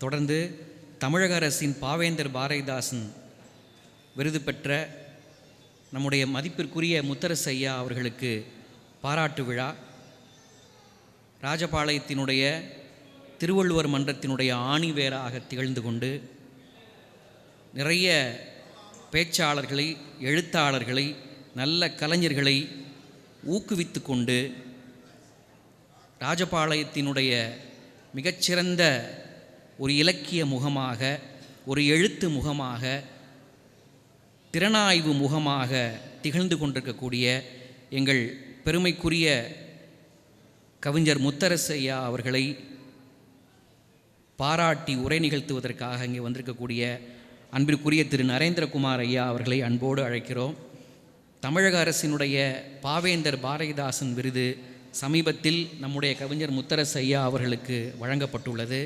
தொடர்ந்து தமிழக அரசின் பாவேந்தர் பாரதிதாசன் விருது பெற்ற நம்முடைய மதிப்பிற்குரிய முத்தரசு ஐயா அவர்களுக்கு பாராட்டு விழா. ராஜபாளையத்தினுடைய திருவள்ளுவர் மன்றத்தினுடைய ஆணிவேராக திகழ்ந்து கொண்டு நிறைய பேச்சாளர்களை எழுத்தாளர்களை நல்ல கலைஞர்களை ஊக்குவித்து கொண்டு ராஜபாளையத்தினுடைய மிகச்சிறந்த ஒரு இலக்கிய முகமாக ஒரு எழுத்து முகமாக திறனாய்வு முகமாக திகழ்ந்து கொண்டிருக்கக்கூடிய எங்கள் பெருமைக்குரிய கவிஞர் முத்தரசையா அவர்களை பாராட்டி உரை நிகழ்த்துவதற்காக இங்கே வந்திருக்கக்கூடிய அன்பிற்குரிய திரு நரேந்திரகுமார் ஐயா அவர்களை அன்போடு அழைக்கிறோம். தமிழக அரசினுடைய பாவேந்தர் பாரதிதாசன் விருது சமீபத்தில் நம்முடைய கவிஞர் முத்தரசு ஐயா அவர்களுக்கு வழங்கப்பட்டுள்ளது.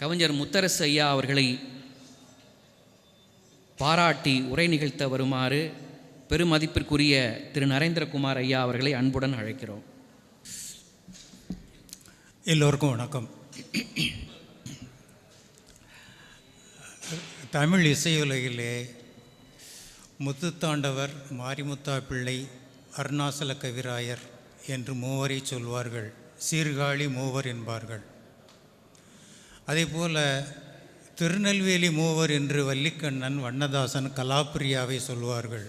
கவிஞர் முத்தரசு ஐயா அவர்களை பாராட்டி உரை நிகழ்த்த வருமாறு பெருமதிப்பிற்குரிய திரு நரேந்திரகுமார் ஐயா அவர்களை அன்புடன் அழைக்கிறோம். எல்லோருக்கும் வணக்கம். தமிழ் இசையுலகிலே முத்துத்தாண்டவர் மாரிமுத்தா பிள்ளை அருணாசல கவிராயர் என்று மூவரை சொல்வார்கள். சீர்காழி மூவர் என்பார்கள். அதே போல் திருநெல்வேலி மூவர் என்று வள்ளிக்கண்ணன் வண்ணதாசன் கலாப்பிரியாவை சொல்வார்கள்.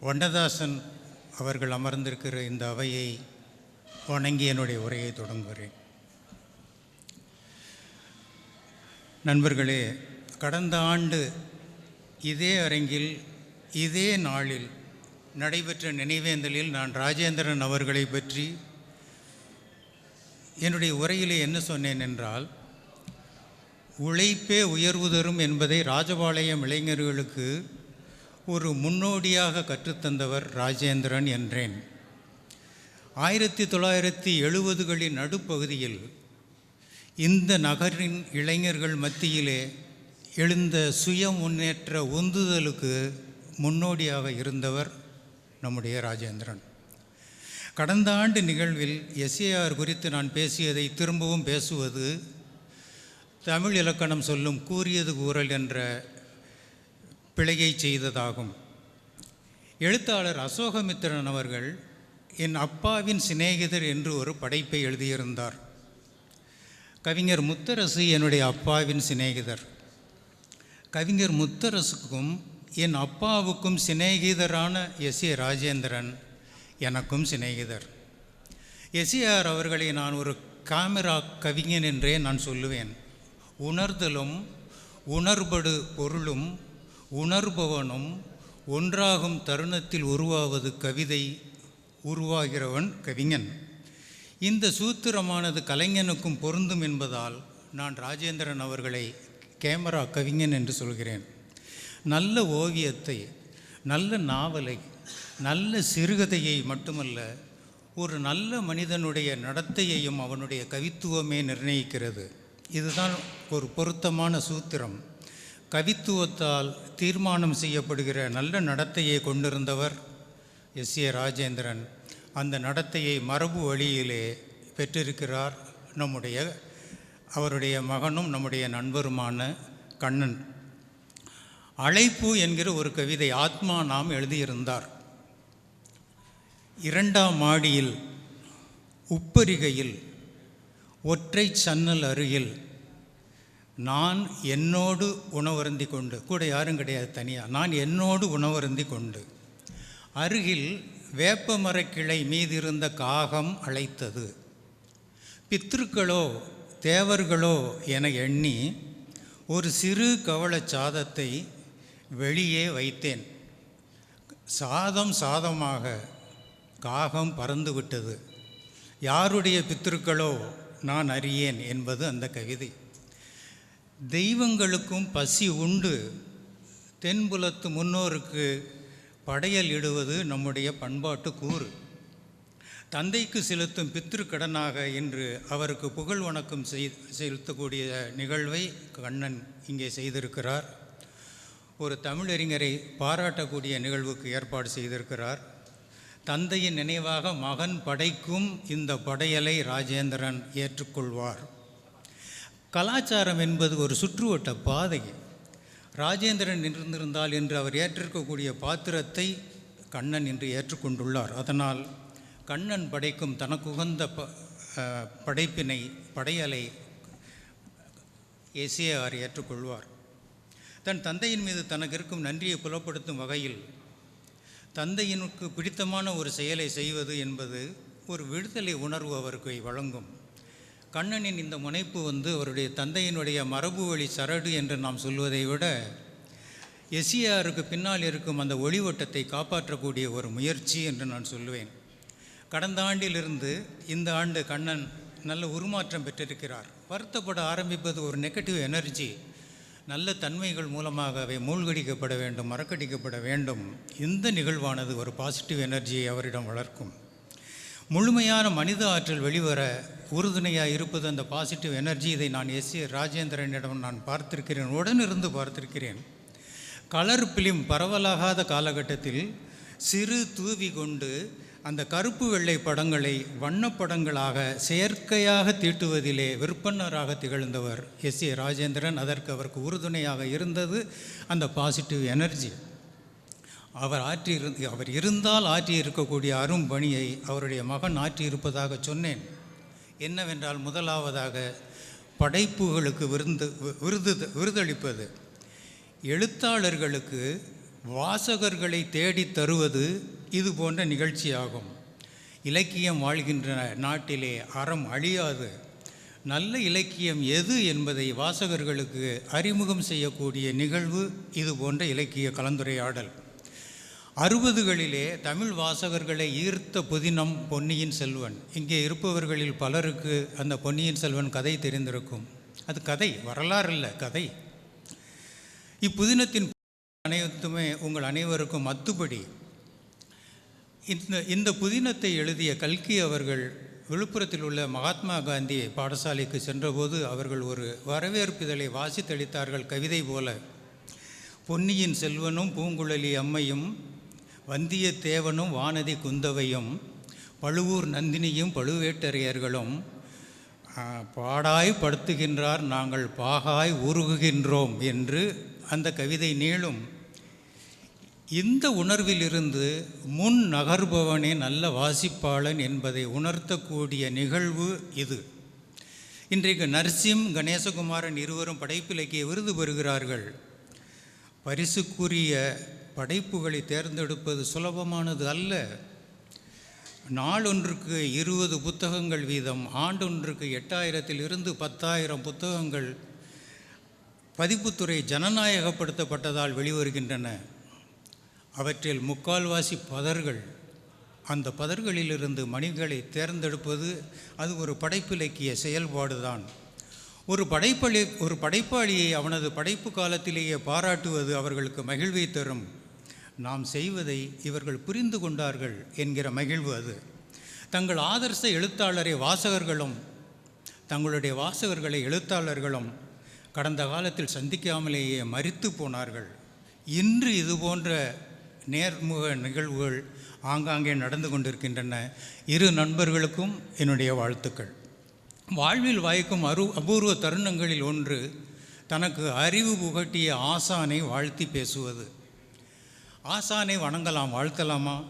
வண்ணதாசன் அவர்கள் அமர்ந்திருக்கிற இந்த அவையை வணங்கி என்னுடைய உரையை தொடங்குகிறேன். நண்பர்களே கடந்த ஆண்டு இதே அரங்கில் இதே நாளில் நடைபெற்ற நினைவேந்தலில் நான் ராஜேந்திரன் அவர்களை பற்றி என்னுடைய உரையிலே என்ன சொன்னேன் என்றால் உழைப்பே உயர்வு தரும் என்பதை ராஜபாளையம் இளைஞர்களுக்கு ஒரு முன்னோடியாக கற்றுத்தந்தவர் ராஜேந்திரன் என்றேன். ஆயிரத்தி தொள்ளாயிரத்தி எழுபதுகளின் நடுப்பகுதியில் இந்த நகரின் இளைஞர்கள் மத்தியிலே எழுந்த சுய முன்னேற்ற உந்துதலுக்கு முன்னோடியாக இருந்தவர் நம்முடைய ராஜேந்திரன். கடந்த ஆண்டு நிகழ்வில் எஸ்ஏஆர் குறித்து நான் பேசியதை திரும்பவும் பேசுவது தமிழ் இலக்கணம் சொல்லும் கூறியது கூறல் என்ற பிழையை செய்ததாகும். எழுத்தாளர் அசோகமித்திரன் அவர்கள் என் அப்பாவின் சிநேகிதர் என்று ஒரு படைப்பை எழுதியிருந்தார். கவிஞர் முத்தரசு என்னுடைய அப்பாவின் சிநேகிதர். கவிஞர் முத்தரசுக்கும் என் அப்பாவுக்கும் சிநேகிதரான எஸ் ஏ ராஜேந்திரன் எனக்கும் சிநேகிதர். எஸ்ஆர் அவர்களை நான் ஒரு கேமரா கவிஞன் என்றே நான் சொல்லுவேன். உணர்தலும் உணர்படு பொருளும் உணர்பவனும் ஒன்றாகும் தருணத்தில் உருவாவது கவிதை உருவாகிறவன் கவிஞன். இந்த சூத்திரமானது கலைஞனுக்கும் பொருந்தும் என்பதால் நான் ராஜேந்திரன் அவர்களை கேமரா கவிஞன் என்று சொல்கிறேன். நல்ல ஓவியத்தை நல்ல நாவலை நல்ல சிறுகதையை மட்டுமல்ல ஒரு நல்ல மனிதனுடைய நடத்தையையும் அவனுடைய கவித்துவமே நிர்ணயிக்கிறது. இதுதான் ஒரு பொருத்தமான சூத்திரம். கவித்துவத்தால் தீர்மானம் செய்யப்படுகிற நல்ல நடத்தையை கொண்டிருந்தவர் எஸ். ஏ. ராஜேந்திரன். அந்த நடத்தையை மரபு வழியிலே பெற்றிருக்கிறார் நம்முடைய அவருடைய மகனும் நம்முடைய நண்பருமான கண்ணன். அழைப்பு என்கிற ஒரு கவிதை ஆத்மா நாம் எழுதியிருந்தார். இரண்டாம் மாடியில் உப்பரிகையில் ஒற்றை சன்னல் அருகில் நான் என்னோடு உணவருந்தி கொண்டு கூட யாரும் கிடையாது தனியாக நான் என்னோடு உணவருந்தி கொண்டு அருகில் வேப்ப மரக்கிளை மீதிருந்த காகம் அழைத்தது. பித்ருக்களோ தேவர்களோ என எண்ணி ஒரு சிறு கவள சாதத்தை வெளியே வைத்தேன். சாதம் சாதமாக காகம் பறந்து விட்டது. யாருடைய பித்திருக்களோ நான் அறியேன் என்பது அந்த கவிதை. தெய்வங்களுக்கும் பசி உண்டு. தென்புலத்து முன்னோருக்கு படையல் இடுவது நம்முடைய பண்பாட்டு கூறு. தந்தைக்கு செலுத்தும் பித்திருக்கடனாக இன்று அவருக்கு புகழ் வணக்கம் செலுத்தக்கூடிய நிகழ்வை கண்ணன் இங்கே செய்திருக்கிறார். ஒரு தமிழறிஞரை பாராட்டக்கூடிய நிகழ்வுக்கு ஏற்பாடு செய்திருக்கிறார். தந்தையின் நினைவாக மகன் படைக்கும் இந்த படையலை ராஜேந்திரன் ஏற்றுக்கொள்வார். கலாச்சாரம் என்பது ஒரு சுற்றுவட்ட பாதை ராஜேந்திரன் நின்றிருந்தால் என்று அவர் ஏற்றிருக்கக்கூடிய பாத்திரத்தை கண்ணன் என்று ஏற்றுக்கொண்டுள்ளார். அதனால் கண்ணன் படைக்கும் தனக்குகந்த ப படைப்பினை படையலை எஸ்ஏஆர் ஏற்றுக்கொள்வார். தன் தந்தையின் மீது தனக்கு இருக்கும் நன்றியை புலப்படுத்தும் வகையில் தந்தையினுக்கு பிடித்தமான ஒரு செயலை செய்வது என்பது ஒரு விடுதலை உணர்வு அவருக்கு வழங்கும். கண்ணனின் இந்த முனைப்பு வந்து அவருடைய தந்தையினுடைய மரபு வழி சரடு என்று நாம் சொல்வதை விட எஸ்இஆருக்கு பின்னால் இருக்கும் அந்த ஒளிவட்டத்தை காப்பாற்றக்கூடிய ஒரு முயற்சி என்று நான் சொல்லுவேன். கடந்த ஆண்டிலிருந்து இந்த ஆண்டு கண்ணன் நல்ல உருமாற்றம் பெற்றிருக்கிறார். வருத்தப்பட ஆரம்பிப்பது ஒரு நெகட்டிவ் எனர்ஜி நல்ல தன்மைகள் மூலமாக அவை மூழ்கடிக்கப்பட வேண்டும் மறக்கடிக்கப்பட வேண்டும். இந்த நிகழ்வானது ஒரு பாசிட்டிவ் எனர்ஜியை அவரிடம் வளர்க்கும். முழுமையான மனித ஆற்றல் வெளிவர உறுதுணையாக இருப்பது அந்த பாசிட்டிவ் எனர்ஜி இதை நான் எஸ். ஏ. ராஜேந்திரனிடம் நான் பார்த்திருக்கிறேன் உடனிருந்து பார்த்திருக்கிறேன். கலர் பிலிம் பரவலாகாத காலகட்டத்தில் சிறு தூவி கொண்டு அந்த கருப்பு வெள்ளை படங்களை வண்ணப்படங்களாக செயற்கையாக தீட்டுவதிலே விற்பனராக திகழ்ந்தவர் எஸ் ஏ ராஜேந்திரன். அதற்கு அவருக்கு உறுதுணையாக இருந்தது அந்த பாசிட்டிவ் எனர்ஜி. அவர் ஆற்றி அவர் இருந்தால் ஆற்றி இருக்கக்கூடிய அரும் பணியை அவருடைய மகன் ஆற்றி இருப்பதாக சொன்னேன். என்னவென்றால் முதலாவதாக படைப்புகளுக்கு விருந்து விருது விருதளிப்பது. எழுத்தாளர்களுக்கு வாசகர்களை தேடித் தருவது இது போன்ற நிகழ்ச்சியாகும். இலக்கியம் வாழ்கின்ற நாட்டிலே அறம் அழியாது. நல்ல இலக்கியம் எது என்பதை வாசகர்களுக்கு அறிமுகம் செய்யக்கூடிய நிகழ்வு இது போன்ற இலக்கிய கலந்துரையாடல். அறுபதுகளிலே தமிழ் வாசகர்களை ஈர்த்த புதினம் பொன்னியின் செல்வன். இங்கே இருப்பவர்களில் பலருக்கு அந்த பொன்னியின் செல்வன் கதை தெரிந்திருக்கும். அது கதை வரலாறு இல்லை கதை. இப்புதினத்தின் அனைத்துமே உங்கள் அனைவருக்கும் அத்துப்படி. இந்த இந்த புதினத்தை எழுதிய கல்கி அவர்கள் விழுப்புரத்தில் உள்ள மகாத்மா காந்தி பாடசாலைக்கு சென்றபோது அவர்கள் ஒரு வரவேற்பிதழை வாசித்தளித்தார்கள் கவிதை போல. பொன்னியின் செல்வனும் பூங்குழலி அம்மையும் வந்தியத்தேவனும் வானதி குந்தவையும் பழுவூர் நந்தினியும் பழுவேட்டரையர்களும் பாடாய் படுத்துகின்றார் நாங்கள் பாகாய் உருகுகின்றோம் என்று அந்த கவிதை நீளும். இந்த உணர்விலிருந்து முன் நகர்பவனே நல்ல வாசிப்பாளன் என்பதை உணர்த்தக்கூடிய நிகழ்வு இது. இன்றைக்கு நர்சிம் கணேசகுமாரன் இருவரும் படைப்பிலக்கிய விருது பெறுகிறார்கள். பரிசுக்குரிய படைப்புகளை தேர்ந்தெடுப்பது சுலபமானது அல்ல. நாளொன்றுக்கு இருபது புத்தகங்கள் வீதம் ஆண்டொன்றுக்கு எட்டாயிரத்தில் இருந்து பத்தாயிரம் புத்தகங்கள் பதிப்புத்துறை ஜனநாயகப்படுத்தப்பட்டதால் வெளிவருகின்றன. அவற்றில் முக்கால்வாசி பதர்கள். அந்த பதர்களிலிருந்து மணிகளை தேர்ந்தெடுப்பது அது ஒரு படைப்பிலக்கிய செயல்பாடுதான். ஒரு படைப்பளி ஒரு படைப்பாளியை அவனது படைப்பு காலத்திலேயே பாராட்டுவது அவர்களுக்கு மகிழ்வை தரும். நாம் செய்வதை இவர்கள் புரிந்து கொண்டார்கள் என்கிற மகிழ்வு அது. தங்கள் ஆதர்ச எழுத்தாளரை வாசகர்களும் தங்களுடைய வாசகர்களை எழுத்தாளர்களும் கடந்த காலத்தில் சந்திக்காமலேயே மறித்து போனார்கள். இன்று இது போன்ற நேர்முக நிகழ்வுகள் ஆங்காங்கே நடந்து கொண்டிருக்கின்றன. இரு நண்பர்களுக்கும் என்னுடைய வாழ்த்துக்கள். வாழ்வில் வாய்க்கும் அரு அபூர்வ தருணங்களில் ஒன்று தனக்கு அறிவு புகட்டிய ஆசானை வாழ்த்தி பேசுவது. ஆசானை வணங்கலாம் வாழ்த்தலாமா?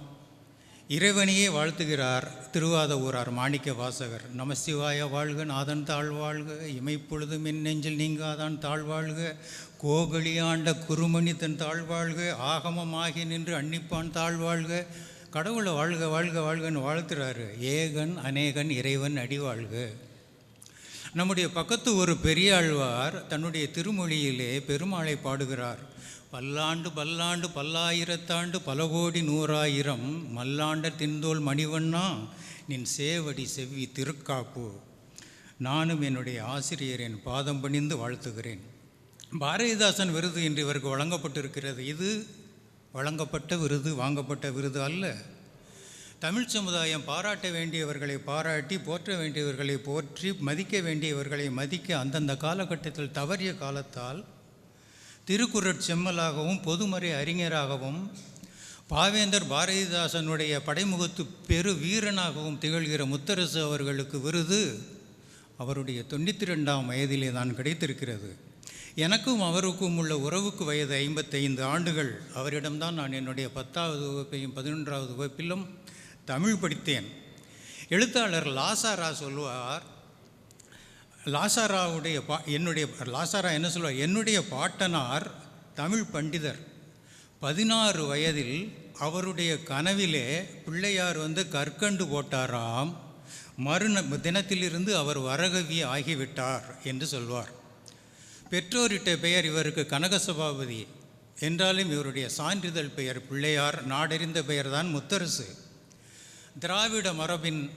இறைவனையே வாழ்த்துகிறார் திருவாதவூரார் மாணிக்க வாசகர் நமசிவாய வாழ்க நாதன் தாழ்வாழ்க இமைப்பொழுதும் என் நெஞ்சில் நீங்காதான் தாழ்வாழ்க. கோகலியாண்ட குருமணி தன் தாழ்வாழ்க ஆகமமாகி நின்று அன்னிப்பான் தாழ்வாழ்க கடவுளை வாழ்க வாழ்க வாழ்கன்னு வாழ்த்துறாரு. ஏகன் அநேகன் இறைவன் அடிவாழ்க. நம்முடைய பக்கத்து ஒரு பெரியாழ்வார் தன்னுடைய திருமொழியிலே பெருமாளை பாடுகிறார். பல்லாண்டு பல்லாண்டு பல்லாயிரத்தாண்டு பல கோடி நூறாயிரம் மல்லாண்ட தின்தோல் மணிவண்ணா நின் சேவடி செவ்வி திருக்காப்பு. நானும் என்னுடைய ஆசிரியரின் பாதம் பணிந்து வாழ்த்துகிறேன். பாரதிதாசன் விருது இன்று இவருக்கு வழங்கப்பட்டிருக்கிறது. இது வழங்கப்பட்ட விருது வாங்கப்பட்ட விருது அல்ல. தமிழ் சமுதாயம் பாராட்ட வேண்டியவர்களை பாராட்டி போற்ற வேண்டியவர்களை போற்றி மதிக்க வேண்டியவர்களை மதிக்க அந்தந்த காலகட்டத்தில் தவறிய காலத்தால் திருக்குறட் செம்மலாகவும் பொதுமறை அறிஞராகவும் பாவேந்தர் பாரதிதாசனுடைய படைமுகத்து பெரு வீரனாகவும் திகழ்கிற முத்தரசு அவர்களுக்கு விருது அவருடைய தொண்ணூற்றி ரெண்டாம் வயதிலே தான் கிடைத்திருக்கிறது. எனக்கும் அவருக்கும் உள்ள உறவுக்கு வயது ஐம்பத்தைந்து ஆண்டுகள். அவரிடம்தான் நான் என்னுடைய பத்தாவது வகுப்பையும் பதினொன்றாவது வகுப்பிலும் தமிழ் படித்தேன். எழுத்தாளர் லாசாரா சொல்லுவார் லாசாராவுடைய பா என்னுடைய லாசாரா என்ன சொல்லுவார்? என்னுடைய பாட்டனார் தமிழ் பண்டிதர். பதினாறு வயதில் அவருடைய கனவிலே பிள்ளையார் வந்து கற்கண்டு போட்டாராம். மறுந தினத்திலிருந்து அவர் வரகவி ஆகிவிட்டார் என்று சொல்வார். பெற்றோரிட்ட பெயர் இவருக்கு கனகசபாபதி என்றாலும் இவருடைய சான்றிதழ் பெயர் பிள்ளையார் நாடறிந்த பெயர்தான் முத்தரசு. திராவிட மரபின்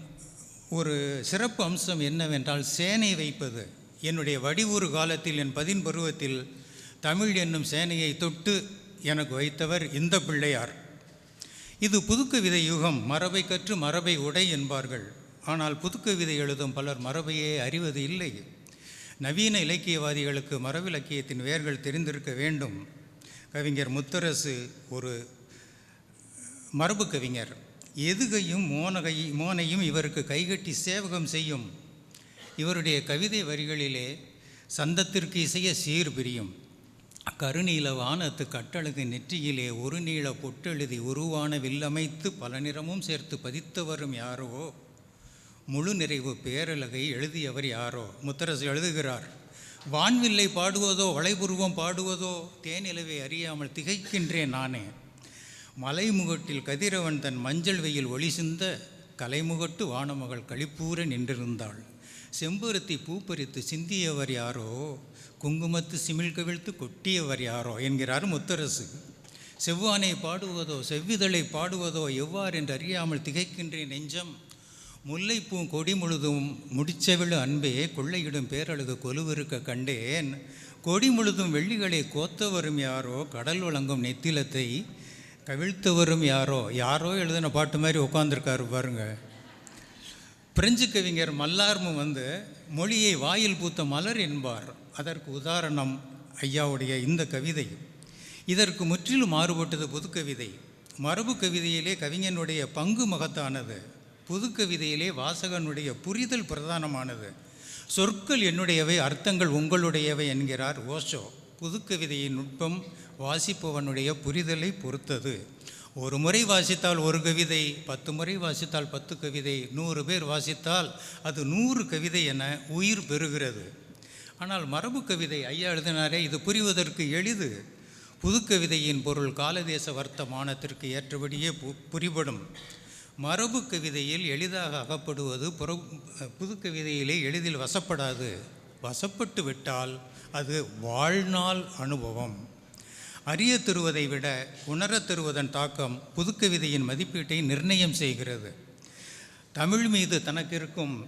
ஒரு சிறப்பு அம்சம் என்னவென்றால் சேனை வைப்பது. என்னுடைய வடிவூறு காலத்தில் என் பதின் பருவத்தில் தமிழ் என்னும் சேனையை தொட்டு எனக்கு வைத்தவர் இந்த பிள்ளையார். இது புதுக்கு விதை யுகம் மரபை கற்று மரபை உடை என்பார்கள். ஆனால் புதுக்கு விதை எழுதும் பலர் மரபையே அறிவது இல்லை. நவீன இலக்கியவாதிகளுக்கு மரபிலக்கியத்தின் வேர்கள் தெரிந்திருக்க வேண்டும். கவிஞர் முத்தரசு ஒரு மரபு கவிஞர். எதுகையும் மோனகை மோனையும் இவருக்கு கைகட்டி சேவகம் செய்யும். இவருடைய கவிதை வரிகளிலே சந்தத்திற்கு இசைய சீர் பிரியும். கருநீல வானத்து கட்டழகு நெற்றியிலே ஒரு நீள பொட்டெழுதி உருவான வில்லமைத்து பல நிறமும் சேர்த்து பதித்து வரும் யாரோ? முழு நிறைவு பேரழகை எழுதியவர் யாரோ? முத்தரசு எழுதுகிறார் வான்வில்லை பாடுவதோ வளைபுருவம் பாடுவதோ தேனிலவை அறியாமல் திகைக்கின்றேன் நானே. மலைமுகட்டில் கதிரவன் தன் மஞ்சள் வெயில் ஒளி சிந்த கலைமுகட்டு வானமகள் களிப்பூர நின்றிருந்தாள். செம்பருத்தி பூப்பறித்து சிந்தியவர் யாரோ? குங்குமத்து சிமிழ் கவிழ்த்து கொட்டியவர் யாரோ? என்கிறார் முத்தரசு. செவ்வானை பாடுவதோ செவ்விதழை பாடுவதோ எவ்வாறு என்று அறியாமல் திகைக்கின்றேன் நெஞ்சம். முல்லைப்பூ கொடி முழுதும் முடிச்சவிழு அன்பே கொள்ளையிடும் பேரழகு கொலுவிருக்க கண்டேன். கொடி முழுதும் வெள்ளிகளை கோத்த வரும் யாரோ கடல் வழங்கும் நெத்திலத்தை கவிழ்த்தவரும் யாரோ யாரோ எழுதின பாட்டு மாதிரி உட்காந்துருக்காரு பாருங்க. பிரெஞ்சு கவிஞர் மல்லார்மு வந்து மொழியை வாயில் பூத்த மலர் என்பார். அதற்கு உதாரணம் ஐயாவுடைய இந்த கவிதை. இதற்கு முற்றிலும் மாறுபட்டது புதுக்கவிதை. மரபு கவிதையிலே கவிஞனுடைய பங்கு மகத்தானது. புதுக்கவிதையிலே வாசகனுடைய புரிதல் பிரதானமானது. சொற்கள் என்னுடையவை அர்த்தங்கள் உங்களுடையவை என்கிறார் ஓஷோ புதுக்கவிதையின் நுட்பம் வாசிப்பவனுடைய புரிதலை பொறுத்தது. ஒரு முறை வாசித்தால் ஒரு கவிதை பத்து முறை வாசித்தால் பத்து கவிதை நூறு பேர் வாசித்தால் அது நூறு கவிதை என உயிர் பெறுகிறது. ஆனால் மரபு கவிதை ஐயா எழுதினாரே இது புரிவதற்கு எளிது. புதுக்கவிதையின் பொருள் காலதேச வர்த்தமானத்திற்கு ஏற்றபடியே பு புரிபடும். மரபு கவிதையில் எளிதாக அகப்படுவது புற புதுக்கவிதையிலே எளிதில் வசப்படாது. வசப்பட்டு விட்டால் அது வாழ்நாள் அனுபவம். அறிய தருவதை விட உணரத் தருவதன் தாக்கம் புதுக்கவிதையின் மதிப்பீட்டை நிர்ணயம் செய்கிறது. தமிழ் மீது தனக்கு இருக்கும்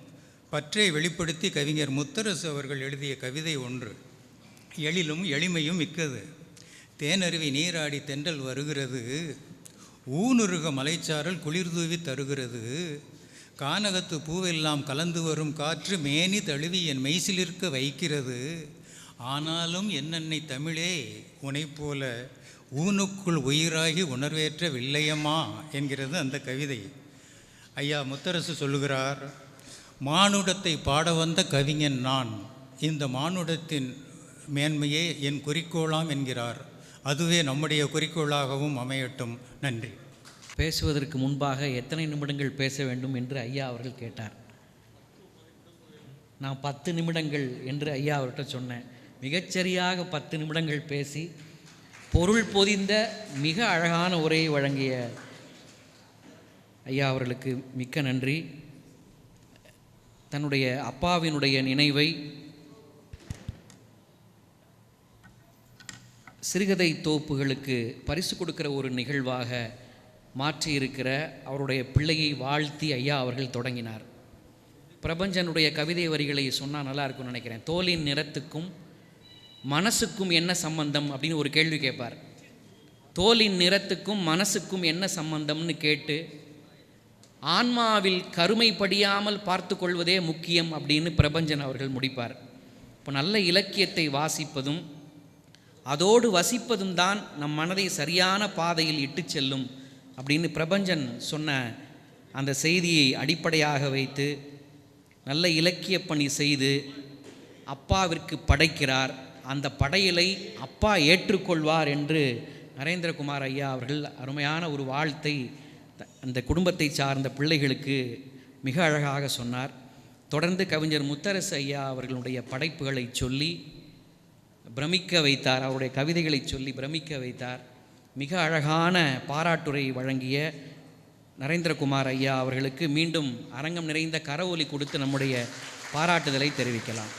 பற்றை வெளிப்படுத்தி கவிஞர் முத்தரசு அவர்கள் எழுதிய கவிதை ஒன்று. எழிலும் எளிமையும் மிக்கது. தேனருவி நீராடி தென்றல் வருகிறது. ஊனுருக மலைச்சாரல் குளிர்தூவி தருகிறது. கானகத்து பூவெல்லாம் கலந்து வரும் காற்று மேனி தழுவி என் மெய்சிலிருக்க வைக்கிறது. ஆனாலும் என்னென்னை தமிழே உனைப் போல ஊனுக்குள் உயிராகி உணர்வேற்ற வில்லையம்மா என்கிறது அந்த கவிதை. ஐயா முத்தரசு சொல்லுகிறார் மானுடத்தை பாட வந்த கவிஞன் நான். இந்த மானுடத்தின் மேன்மையே என் குறிக்கோளாம் என்கிறார். அதுவே நம்முடைய குறிக்கோளாகவும் அமையட்டும். நன்றி. பேசுவதற்கு முன்பாக எத்தனை நிமிடங்கள் பேச வேண்டும் என்று ஐயா அவர்கள் கேட்டார். நான் பத்து நிமிடங்கள் என்று ஐயா அவர்கிட்ட சொன்னேன். மிகச்சரியாக பத்து நிமிடங்கள் பேசி பொருள் பொதிந்த மிக அழகான உரையை வழங்கிய ஐயா அவர்களுக்கு மிக்க நன்றி. தன்னுடைய அப்பாவினுடைய நினைவை சிறுகதை தோப்புகளுக்கு பரிசு கொடுக்கிற ஒரு நிகழ்வாக மாற்றியிருக்கிற அவருடைய பிள்ளையை வாழ்த்தி ஐயா அவர்கள் தொடங்கினார். பிரபஞ்சனுடைய கவிதை வரிகளை சொன்னால் நல்லா இருக்கும்னு நினைக்கிறேன். தோலின் நிறத்துக்கும் மனசுக்கும் என்ன சம்பந்தம் அப்படின்னு ஒரு கேள்வி கேட்பார். தோலின் நிறத்துக்கும் மனசுக்கும் என்ன சம்பந்தம்னு கேட்டு ஆன்மாவில் கருமைப்படியாமல் பார்த்து கொள்வதே முக்கியம் அப்படின்னு பிரபஞ்சன் அவர்கள் முடிப்பார். இப்போ நல்ல இலக்கியத்தை வாசிப்பதும் அதோடு வசிப்பதும் தான் நம் மனதை சரியான பாதையில் இட்டு செல்லும் அப்படின்னு பிரபஞ்சன் சொன்ன அந்த செய்தியை அடிப்படையாக வைத்து நல்ல இலக்கிய பணி செய்து அப்பாவிற்கு படைக்கிறார். அந்த படையலை அப்பா ஏற்றுக்கொள்வார் என்று நரேந்திரகுமார் ஐயா அவர்கள் அருமையான ஒரு வாழ்த்தை த- அந்த குடும்பத்தை சார்ந்த பிள்ளைகளுக்கு மிக அழகாக சொன்னார். தொடர்ந்து கவிஞர் முத்தரசு ஐயா அவர்களுடைய படைப்புகளை சொல்லி பிரமிக்க வைத்தார். அவருடைய கவிதைகளை சொல்லி பிரமிக்க வைத்தார். மிக அழகான பாராட்டுரை வழங்கிய நரேந்திரகுமார் ஐயா அவர்களுக்கு மீண்டும் அரங்கம் நிறைந்த கரவொலி கொடுத்து நம்முடைய பாராட்டுதலை தெரிவிக்கலாம்.